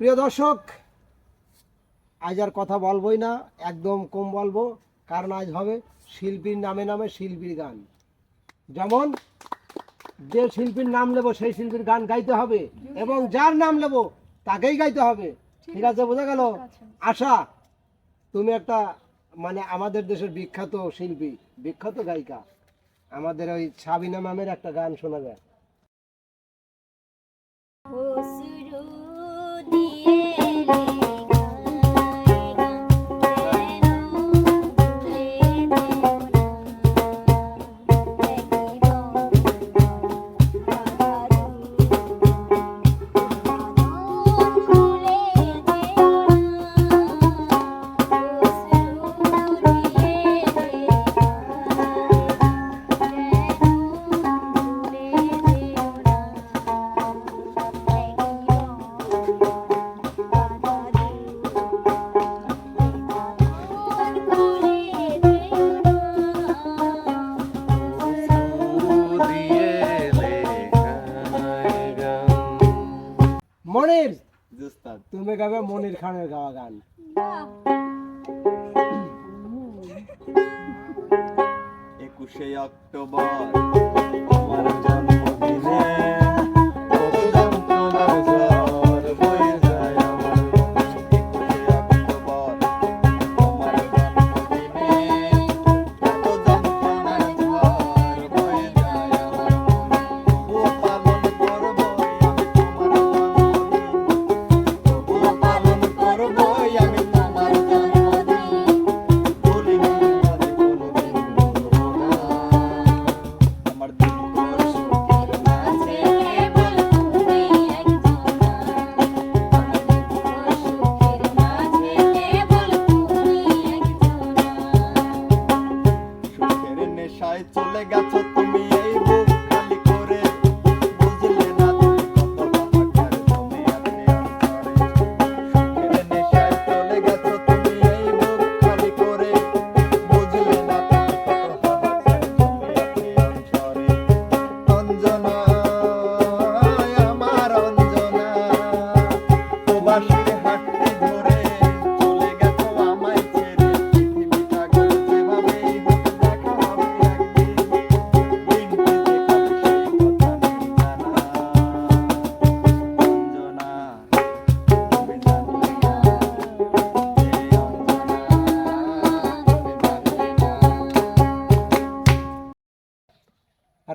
প্রিয় দর্শক আজ আর কথা বলবোই না একদম কম বলব কারণ আজ হবে শিল্পীর নামে নামে শিল্পীর গান। যেমন যে শিল্পীর নাম নেব সেই শিল্পীর গান গাইতে হবে এবং যার নাম নেব তাকেই গাইতে হবে। ঠিক আছে বোঝা গেল? আশা তুমি একটা মানে আমাদের দেশের বিখ্যাত শিল্পী বিখ্যাত গায়িকা আমাদের ওই সাবিনা ম্যামের একটা গান শোনা যায় মনের? তুমি গাবে মনির খানের গাওয়া গান? একুশে অক্টোবর আমার জন্মদিনে।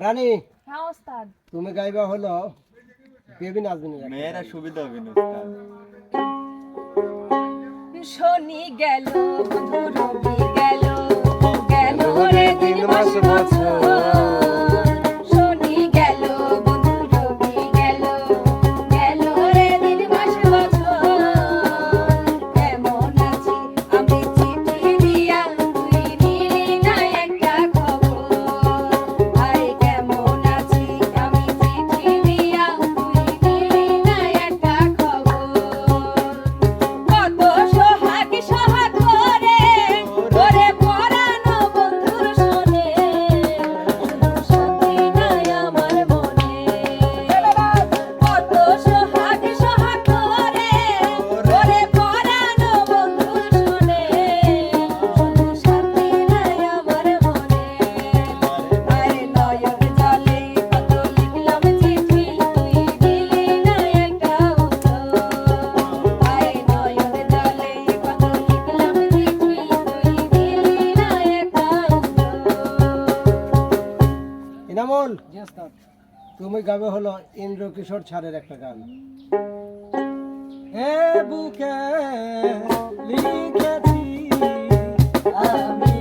রানী হ্যাঁ ওস্তাদ। তুমি গাইবা হলো বেবি নাজনি মেয়েরা সুবিধা হবে না শনি গেল গেল গেল রে মাস বছর। তুমি গাবে হলো ইন্দ্র কিশোর ছাড়ের একটা গান। হ্যাঁ বুকে লিখেছি আমি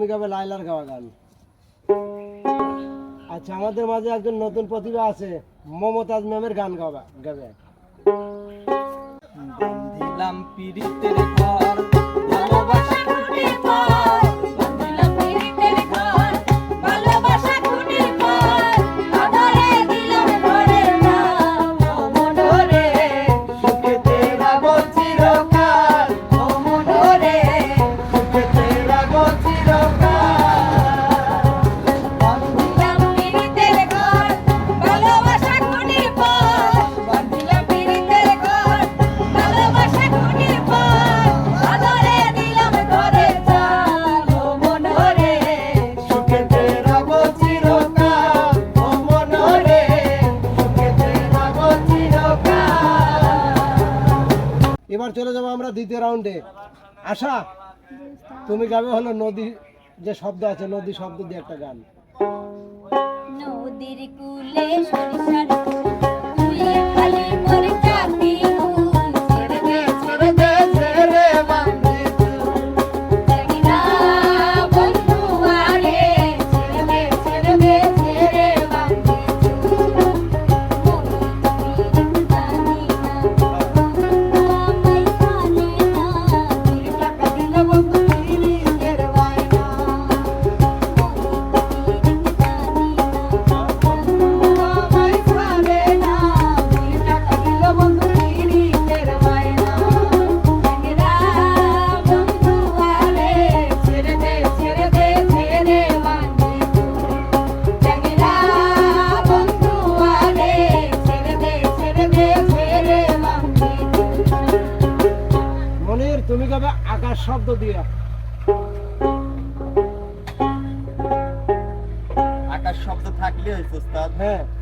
তুমি গাবে লাইলার গাওয়া গান। আচ্ছা আমাদের মাঝে একজন নতুন প্রতিভা আছে, মমতাজ ম্যামের গান গাওয়া গাবে। দিলাম পিড়িতে আশা, তুমি গাবে হলো নদী, যে শব্দ আছে, নদী শব্দ দিয়ে একটা গান। নদীর কুলে সরিষার 哎。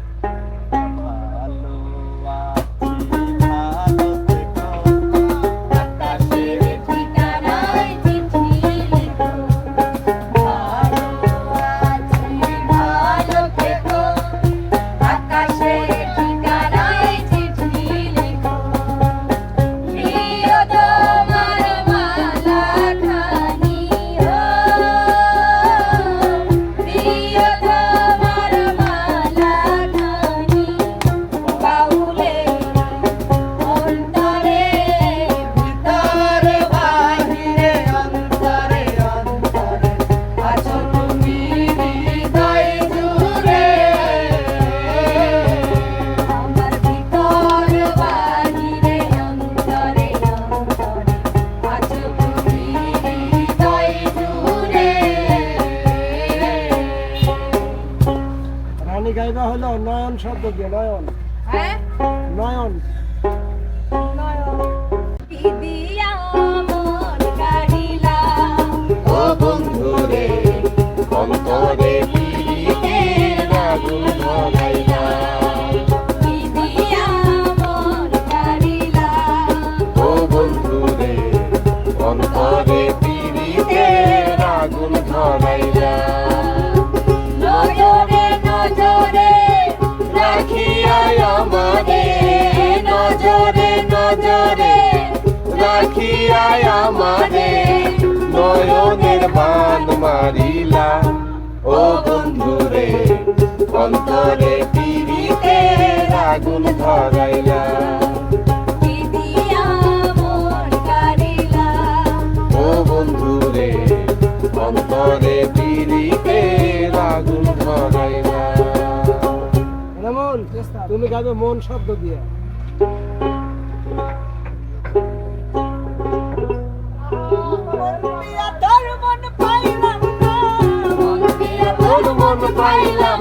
গাইবা হলো নয়ন শব্দ দিয়ে নয়ন। হ্যাঁ? নয়ন। নয়ন। দিয়া মন গাড়িলা ও নাই আমারে নয়নের বান মারিলা। ও বন্ধুরে অন্তরে পিড়িতে আগুন ধরাইলা। ও বন্ধুরে অন্তরে পিড়িতে আগুন ধরাইলা। তুমি গাবে মন শব্দ দিয়া। পাইলাম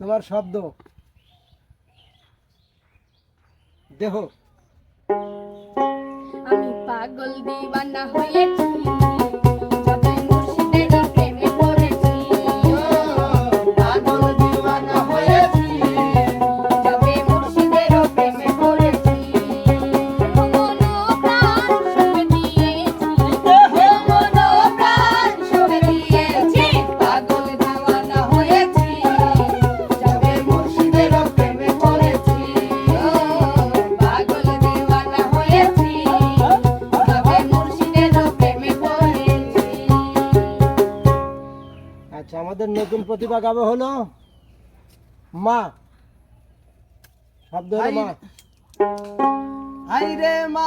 তোমার শব্দ। দেহ। আমি পাগল দিওয়ানা প্রতিভা গাবে হলো? মা। শব্দ হলো মা। হাইরে মা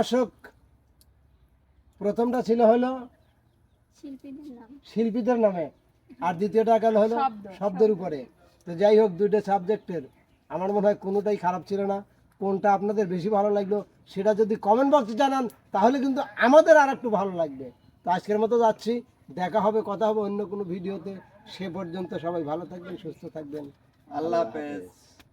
দর্শক প্রথমটা ছিল হলো শিল্পীদের শিল্পীদের নামে আর দ্বিতীয়টা গেল হলো শব্দের উপরে। তো যাই হোক দুইটা সাবজেক্টের আমার মনে হয় কোনোটাই খারাপ ছিল না। কোনটা আপনাদের বেশি ভালো লাগল সেটা যদি কমেন্ট বক্সে জানান তাহলে কিন্তু আমাদের আর একটু ভালো লাগবে। তো আজকের মতো যাচ্ছি দেখা হবে কথা হবে অন্য কোনো ভিডিওতে। সে পর্যন্ত সবাই ভালো থাকবেন সুস্থ থাকবেন। আল্লাহ হাফেজ।